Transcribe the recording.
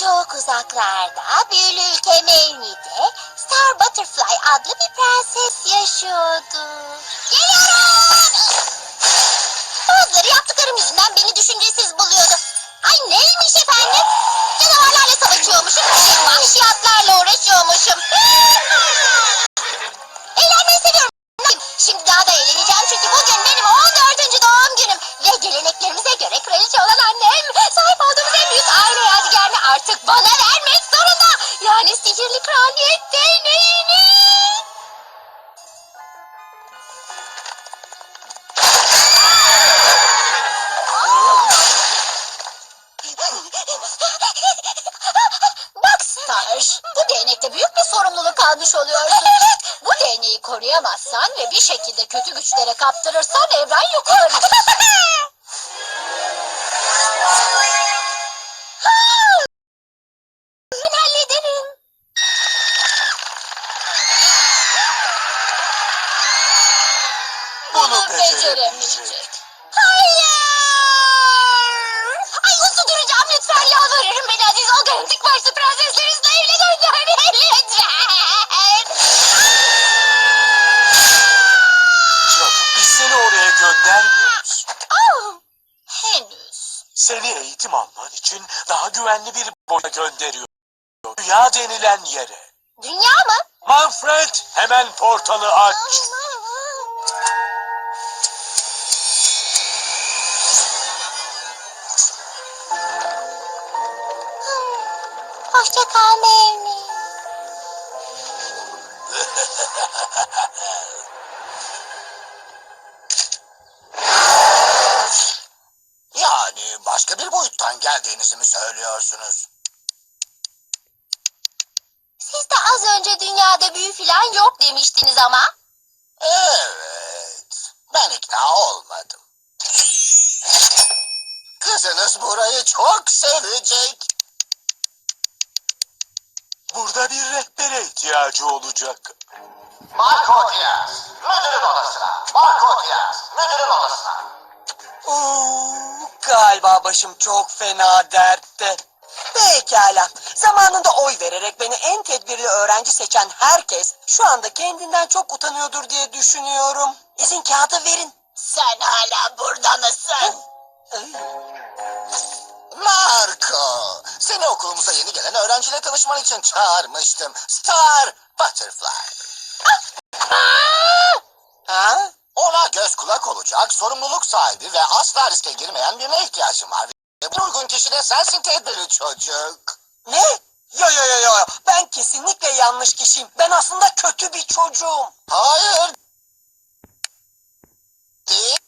Çok uzaklarda büyülü ülke Mevni'de Star Butterfly adlı bir prenses yaşıyordu. Vahşiyatlarla uğraşıyormuşum. Eğlenmeyi seviyorum. Şimdi daha da eğleneceğim çünkü bugün benim 14. doğum günüm. Ve geleneklerimize göre kraliçe olan annem sahip olduğumuz en büyük aile yadigarını artık bana vermek zorunda. Yani sihirli kraliyet değneğini. Değnekte büyük bir sorumluluk almış oluyorsun. Bu değneği koruyamazsan ve bir şekilde kötü güçlere kaptırırsan evren yok olabilir. Ben hallederim. Bunu beceremeyecek. Aziz o garantik başlı prenseslerinizle evine gönderin lütfen. Canım biz seni oraya göndermiyoruz. Oh, henüz. Seni eğitim alman için daha güvenli bir boya gönderiyor. Dünya denilen yere. Dünya mı? Manfred hemen portalı aç. Hoşça kal Mevni. Yani başka bir boyuttan geldiğinizi mi söylüyorsunuz? Siz de az önce dünyada büyü falan yok demiştiniz ama. Evet. Ben ikna olmadım. Kızınız burayı çok sevecek. Burada bir rehbere ihtiyacı olacak. Marco Diaz, müdürün odasına. Marco Diaz, müdürün odasına. Oo, galiba başım çok fena dertte. Pekala. Zamanında oy vererek beni en tedbirli öğrenci seçen herkes şu anda kendinden çok utanıyordur diye düşünüyorum. İzin kağıdı verin. Sen hala burada mısın? Seni okulumuza yeni gelen öğrenciyle tanışman için çağırmıştım. Star Butterfly. Ha? Ona göz kulak olacak, sorumluluk sahibi ve asla riske girmeyen birine ihtiyacım var. Ve bu uygun kişi de sensin tedbirli çocuk. Ne? Yo yo yo yo. Ben kesinlikle yanlış kişiyim. Ben aslında kötü bir çocuğum. Hayır. Değil.